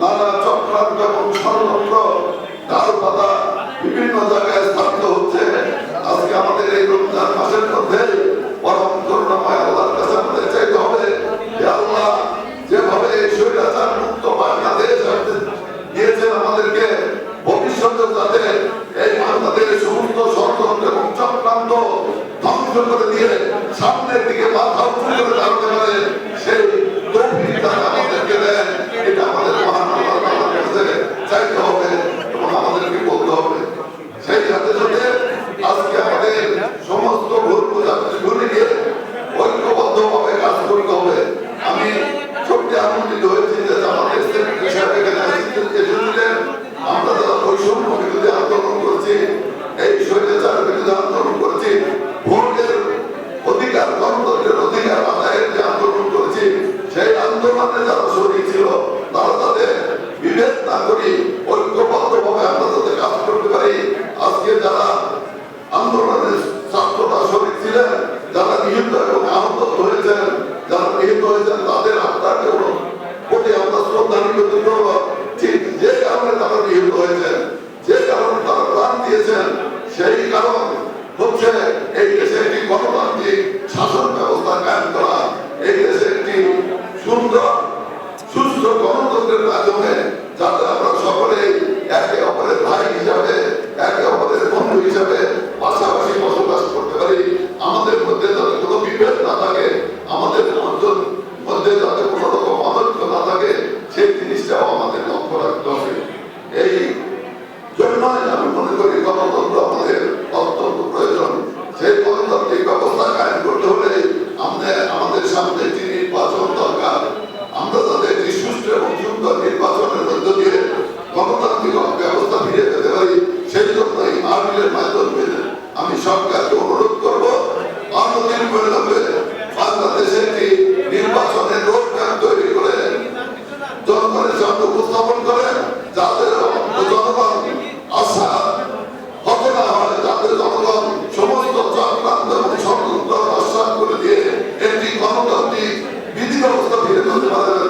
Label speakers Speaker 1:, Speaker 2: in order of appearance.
Speaker 1: নানা চক্রান্ত এবং ষড়যন্ত্র ডালপাতা বিভিন্ন জায়গায় স্থাপিত হচ্ছে। আজকে আমাদের এই রমজান মাসের মধ্যে আমাদেরকে, ভবিষ্যতে যাতে সামনের দিকে মাথা উঁচু করে দাঁড়াতে আজকে আমাদের সমস্ত ভুল বোঝাবুঝি ভুলে ঐক্যবদ্ধভাবে কাজ করতে হবে আমি সত্যি আনন্দিত হয়েছি যে আমাদের আন্দোলন করছি আন্দোলন করছি তারা তাদের বিভেদ না করি আমরা কাজ করতে পারি। আজকে যারা আন্দোলনের ছাত্ররা শরীর ছিলেন, যারা নিহত এবং আহত হয়েছেন, যারা নিহত হয়েছেন তাদের আত্মাকে প্রতি আমরা শ্রদ্ধা নিবেদন করব। ঠিক যে কারণে তারা নিহত হয়েছেন, যে কারণে তারা প্রাণ দিয়েছেন, সেই কারণ হচ্ছে অন্যদিন বিলম্বে বাংলাদেশে একটি নির্বাচনের রোডম্যাপ তৈরি করে জনগণের সামনে উপস্থাপন করে, যাদের জনগণ আশা না হয় যাদের জনগণ সমস্ত চক্রান্ত করে দিয়ে একটি গণতান্ত্রিক বিধি ব্যবস্থা ফিরে তুলতে পারেন।